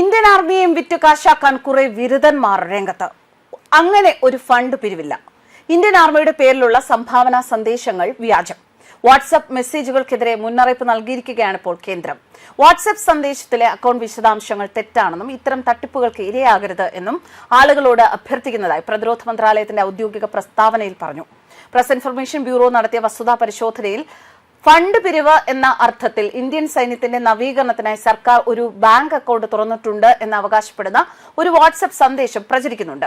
Indian ആർമിയെയും വിറ്റ് കാശാക്കാൻ കുറെ വിരുദ്ധന്മാർ രംഗത്ത്. അങ്ങനെ ഒരു ഫണ്ട് പിരിവില്ല. ഇന്ത്യൻ ആർമിയുടെ പേരിലുള്ള സംഭാവന സന്ദേശങ്ങൾ വ്യാജം. വാട്സ്ആപ്പ് മെസ്സേജുകൾക്കെതിരെ മുന്നറിയിപ്പ് നൽകിയിരിക്കുകയാണ് ഇപ്പോൾ കേന്ദ്രം. വാട്സ്ആപ്പ് സന്ദേശത്തിലെ അക്കൗണ്ട് വിശദാംശങ്ങൾ തെറ്റാണെന്നും ഇത്തരം തട്ടിപ്പുകൾക്ക് ഇരയാകരുത് എന്നും ആളുകളോട് അഭ്യർത്ഥിക്കുന്നതായി പ്രതിരോധ മന്ത്രാലയത്തിന്റെ ഔദ്യോഗിക പ്രസ്താവനയിൽ പറഞ്ഞു. പ്രസ് ഇൻഫർമേഷൻ ബ്യൂറോ നടത്തിയ വസ്തുതാ പരിശോധനയിൽ ഫണ്ട് പിരിവ് എന്ന അർത്ഥത്തിൽ ഇന്ത്യൻ സൈന്യത്തിന്റെ നവീകരണത്തിനായി സർക്കാർ ഒരു ബാങ്ക് അക്കൗണ്ട് തുറന്നിട്ടുണ്ട് എന്ന് അവകാശപ്പെടുന്ന ഒരു വാട്സ്ആപ്പ് സന്ദേശം പ്രചരിക്കുന്നുണ്ട്.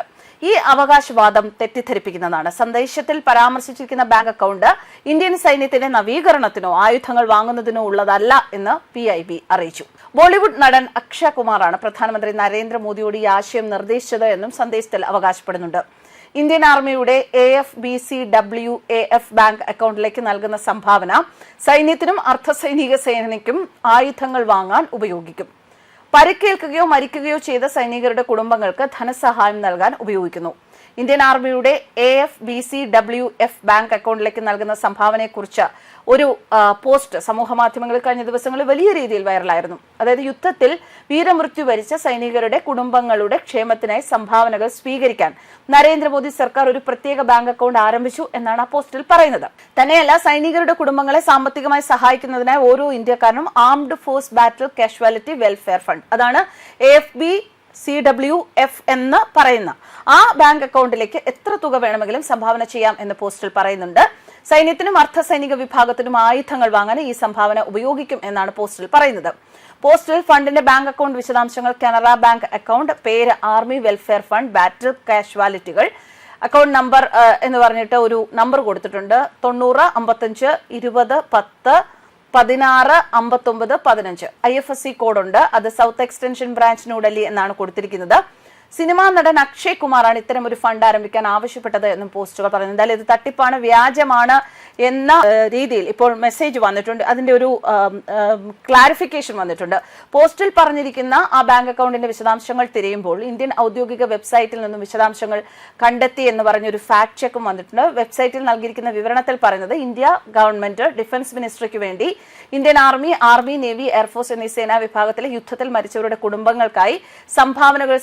ഈ അവകാശവാദം തെറ്റിദ്ധരിപ്പിക്കുന്നതാണ്. സന്ദേശത്തിൽ പരാമർശിച്ചിരിക്കുന്ന ബാങ്ക് അക്കൗണ്ട് ഇന്ത്യൻ സൈന്യത്തിന്റെ നവീകരണത്തിനോ ആയുധങ്ങൾ വാങ്ങുന്നതിനോ ഉള്ളതല്ല എന്ന് പി ഐ ബി അറിയിച്ചു. ബോളിവുഡ് നടൻ അക്ഷയ് കുമാറാണ് പ്രധാനമന്ത്രി നരേന്ദ്രമോദിയോട് ഈ ആശയം നിർദ്ദേശിച്ചത് എന്നും സന്ദേശത്തിൽ അവകാശപ്പെടുന്നുണ്ട്. ഇന്ത്യൻ ആർമിയുടെ A F B C W A F bank അക്കൗണ്ടിലേക്ക് നൽകുന്ന സംഭാവന സൈന്യത്തിനും അർദ്ധസൈനിക സേനയ്ക്കും ആയുധങ്ങൾ വാങ്ങാൻ ഉപയോഗിക്കും. പരിക്കേൽക്കുകയോ മരിക്കുകയോ ചെയ്ത സൈനികരുടെ കുടുംബങ്ങൾക്ക് ധനസഹായം നൽകാൻ ഉപയോഗിക്കുന്നു. ഇന്ത്യൻ ആർമിയുടെ A F B C W F bank അക്കൗണ്ടിലേക്ക് നൽകുന്ന സംഭാവനയെക്കുറിച്ച് ഒരു പോസ്റ്റ് സമൂഹ മാധ്യമങ്ങളിൽ കഴിഞ്ഞ ദിവസങ്ങളിൽ വലിയ രീതിയിൽ വൈറലായിരുന്നു. അതായത് യുദ്ധത്തിൽ വീരമൃത്യു വരിച്ച സൈനികരുടെ കുടുംബങ്ങളുടെ ക്ഷേമത്തിനായി സംഭാവനകൾ സ്വീകരിക്കാൻ നരേന്ദ്രമോദി സർക്കാർ ഒരു പ്രത്യേക ബാങ്ക് അക്കൗണ്ട് ആരംഭിച്ചു എന്നാണ് ആ പോസ്റ്റിൽ പറയുന്നത്. തന്നെയല്ല സൈനികരുടെ കുടുംബങ്ങളെ സാമ്പത്തികമായി സഹായിക്കുന്നതിനായി ഓരോ ഇന്ത്യക്കാരനും armed force battle casualty welfare fund അതാണ് F B C W F എന്ന് പറയുന്ന ആ ബാങ്ക് അക്കൗണ്ടിലേക്ക് എത്ര തുക വേണമെങ്കിലും സംഭാവന ചെയ്യാം എന്ന് പോസ്റ്റിൽ പറയുന്നുണ്ട്. സൈന്യത്തിനും അർദ്ധസൈനിക വിഭാഗത്തിനും ആയുധങ്ങൾ വാങ്ങാൻ ഈ സംഭാവന ഉപയോഗിക്കും എന്നാണ് പോസ്റ്റിൽ പറയുന്നത്. പോസ്റ്റിൽ ഫണ്ടിന്റെ ബാങ്ക് അക്കൗണ്ട് വിശദാംശങ്ങൾ കനറ ബാങ്ക് അക്കൗണ്ട് പേര് ആർമി വെൽഫെയർ ഫണ്ട് ബാറ്റൽ കാഷ്വാലിറ്റികൾ അക്കൗണ്ട് നമ്പർ എന്ന് പറഞ്ഞിട്ട് ഒരു നമ്പർ കൊടുത്തിട്ടുണ്ട്. തൊണ്ണൂറ് അമ്പത്തഞ്ച് ഇരുപത് പത്ത് പതിനാറ് അമ്പത്തൊമ്പത് പതിനഞ്ച്. ഐ എഫ് എസ് സി കോഡുണ്ട്. അത് സൗത്ത് എക്സ്റ്റൻഷൻ ബ്രാഞ്ച് ന്യൂഡൽഹി എന്നാണ് കൊടുത്തിരിക്കുന്നത്. സിനിമാ നടൻ അക്ഷയ് കുമാറാണ് ഇത്തരം ഒരു ഫണ്ട് ആരംഭിക്കാൻ ആവശ്യപ്പെട്ടത് എന്നും പോസ്റ്റുകൾ പറയുന്നു. എന്തായാലും ഇത് തട്ടിപ്പാണ് വ്യാജമാണ് എന്ന രീതിയിൽ ഇപ്പോൾ മെസ്സേജ് വന്നിട്ടുണ്ട്. അതിന്റെ ഒരു ക്ലാരിഫിക്കേഷൻ വന്നിട്ടുണ്ട്. പോസ്റ്റിൽ പറഞ്ഞിരിക്കുന്ന ആ ബാങ്ക് അക്കൗണ്ടിന്റെ വിശദാംശങ്ങൾ തിരയുമ്പോൾ ഇന്ത്യൻ ഔദ്യോഗിക വെബ്സൈറ്റിൽ നിന്നും വിശദാംശങ്ങൾ കണ്ടെത്തി എന്ന് പറഞ്ഞൊരു ഫാക്ട് ചെക്കും വന്നിട്ടുണ്ട്. വെബ്സൈറ്റിൽ നൽകിയിരിക്കുന്ന വിവരണത്തിൽ പറയുന്നത് ഇന്ത്യ ഗവൺമെന്റ് ഡിഫൻസ് മിനിസ്ട്രിക്ക് വേണ്ടി Indian army army navy air force എന്നീ സേനാ വിഭാഗത്തിലെ യുദ്ധത്തിൽ മരിച്ചവരുടെ കുടുംബങ്ങൾക്കായി സംഭാവനകൾ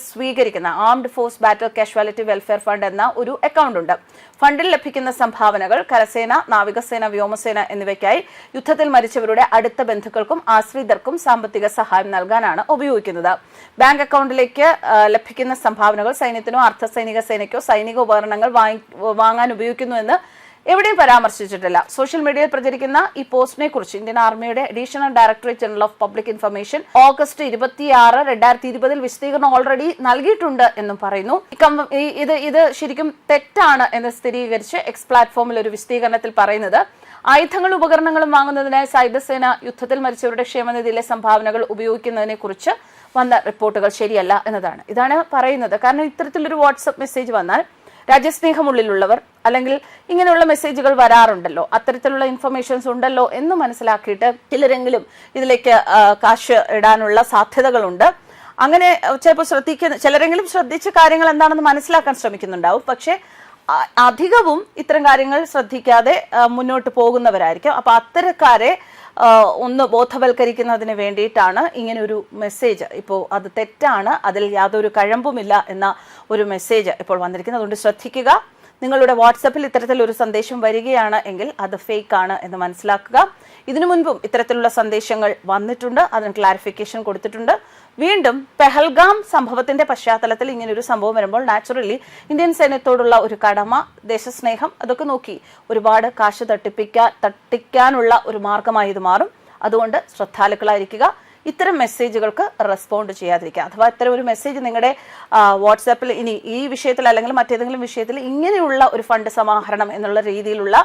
സ്വീകരിക്കുന്ന armed force battle casualty welfare fund എന്ന ഒരു അക്കൗണ്ട് ഉണ്ട്. ഫണ്ടിൽ ലഭിക്കുന്ന സംഭാവനകൾ കരസേന നാവികസേന വ്യോമസേന എന്നിവയ്ക്കായി യുദ്ധത്തിൽ മരിച്ചവരുടെ അടുത്ത ബന്ധുക്കൾക്കും ആശ്രിതർക്കും സാമ്പത്തിക സഹായം നൽകാനാണ് ഉപയോഗിക്കുന്നത്. ബാങ്ക് അക്കൗണ്ടിലേക്ക് ലഭിക്കുന്ന സംഭാവനകൾ സൈന്യത്തിനോ അർദ്ധസൈനിക സേനയ്ക്കോ സൈനിക ഉപകരണങ്ങൾ വാങ്ങാൻ ഉപയോഗിക്കുന്നു എന്ന് എവിടെയും പരാമർശിച്ചിട്ടില്ല. സോഷ്യൽ മീഡിയയിൽ പ്രചരിക്കുന്ന ഈ പോസ്റ്റിനെ കുറിച്ച് ഇന്ത്യൻ ആർമിയുടെ additional directorate general of public information August ഇരുപത്തിയാറ് രണ്ടായിരത്തി ഇരുപതിൽ വിശദീകരണം ഓൾറെഡി നൽകിയിട്ടുണ്ട് എന്നും പറയുന്നു. ഇത് ഇത് ശരിക്കും തെറ്റാണ് എന്ന് സ്ഥിരീകരിച്ച് എക്സ് പ്ലാറ്റ്ഫോമിൽ ഒരു വിശദീകരണത്തിൽ പറയുന്നത്. ആയുധങ്ങളും ഉപകരണങ്ങളും വാങ്ങുന്നതിനായി സൈബർ സേന യുദ്ധത്തിൽ മരിച്ചവരുടെ ക്ഷേമനിധിയിലെ സംഭാവനകൾ ഉപയോഗിക്കുന്നതിനെ കുറിച്ച് വന്ന റിപ്പോർട്ടുകൾ ശരിയല്ല എന്നതാണ്. ഇതാണ് പറയുന്നത്. കാരണം ഇത്തരത്തിലൊരു വാട്സപ്പ് മെസ്സേജ് വന്നാൽ രാജ്യസ്നേഹമുള്ളിലുള്ളവർ അല്ലെങ്കിൽ ഇങ്ങനെയുള്ള മെസ്സേജുകൾ വരാറുണ്ടല്ലോ. അത്തരത്തിലുള്ള ഇൻഫർമേഷൻസ് ഉണ്ടല്ലോ എന്ന് മനസ്സിലാക്കിയിട്ട് ചിലരെങ്കിലും ഇതിലേക്ക് കാശ് ഇടാനുള്ള സാധ്യതകളുണ്ട്. അങ്ങനെ ചിലപ്പോൾ ശ്രദ്ധിക്കുന്ന ചിലരെങ്കിലും ശ്രദ്ധിച്ച കാര്യങ്ങൾ എന്താണെന്ന് മനസ്സിലാക്കാൻ ശ്രമിക്കുന്നുണ്ടാവും. പക്ഷേ അധികവും ഇത്തരം കാര്യങ്ങൾ ശ്രദ്ധിക്കാതെ മുന്നോട്ട് പോകുന്നവരായിരിക്കും. അപ്പൊ അത്തരക്കാരെ ഒന്ന് ബോധവൽക്കരിക്കുന്നതിന് വേണ്ടിയിട്ടാണ് ഇങ്ങനെ ഒരു മെസ്സേജ് ഇപ്പോൾ അത് തെറ്റാണ് അതിൽ യാതൊരു കഴമ്പുമില്ല എന്ന ഒരു മെസ്സേജ് ഇപ്പോൾ വന്നിരിക്കുന്നത്. അതുകൊണ്ട് ശ്രദ്ധിക്കുക. നിങ്ങളുടെ വാട്സപ്പിൽ ഇത്തരത്തിലൊരു സന്ദേശം വരികയാണ് എങ്കിൽ അത് ഫേക്ക് ആണ് എന്ന് മനസ്സിലാക്കുക. ഇതിനു മുൻപും ഇത്തരത്തിലുള്ള സന്ദേശങ്ങൾ വന്നിട്ടുണ്ട്. അതിന് ക്ലാരിഫിക്കേഷൻ കൊടുത്തിട്ടുണ്ട്. വീണ്ടും പെഹൽഗാം സംഭവത്തിന്റെ പശ്ചാത്തലത്തിൽ ഇങ്ങനെ ഒരു സംഭവം വരുമ്പോൾ നാച്ചുറലി ഇന്ത്യൻ സൈന്യത്തോടുള്ള ഒരു കടമ ദേശസ്നേഹം അതൊക്കെ നോക്കി ഒരുപാട് കാശ് തട്ടിപ്പിക്കാൻ തട്ടിക്കാനുള്ള ഒരു മാർഗമായി ഇത് മാറും. അതുകൊണ്ട് ശ്രദ്ധാലുക്കളായിരിക്കുക. ഇത്തരം മെസ്സേജുകൾക്ക് റെസ്പോണ്ട് ചെയ്യാതിരിക്കുക. അഥവാ ഇത്തരം ഒരു മെസ്സേജ് നിങ്ങളുടെ വാട്സാപ്പിൽ ഇനി ഈ വിഷയത്തിൽ അല്ലെങ്കിൽ മറ്റേതെങ്കിലും വിഷയത്തിൽ ഇങ്ങനെയുള്ള ഒരു ഫണ്ട് സമാഹരണം എന്നുള്ള രീതിയിലുള്ള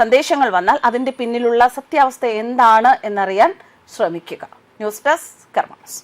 സന്ദേശങ്ങൾ വന്നാൽ അതിന്റെ പിന്നിലുള്ള സത്യാവസ്ഥ എന്താണ് എന്നറിയാൻ ശ്രമിക്കുക. News desk കർമ്മസ്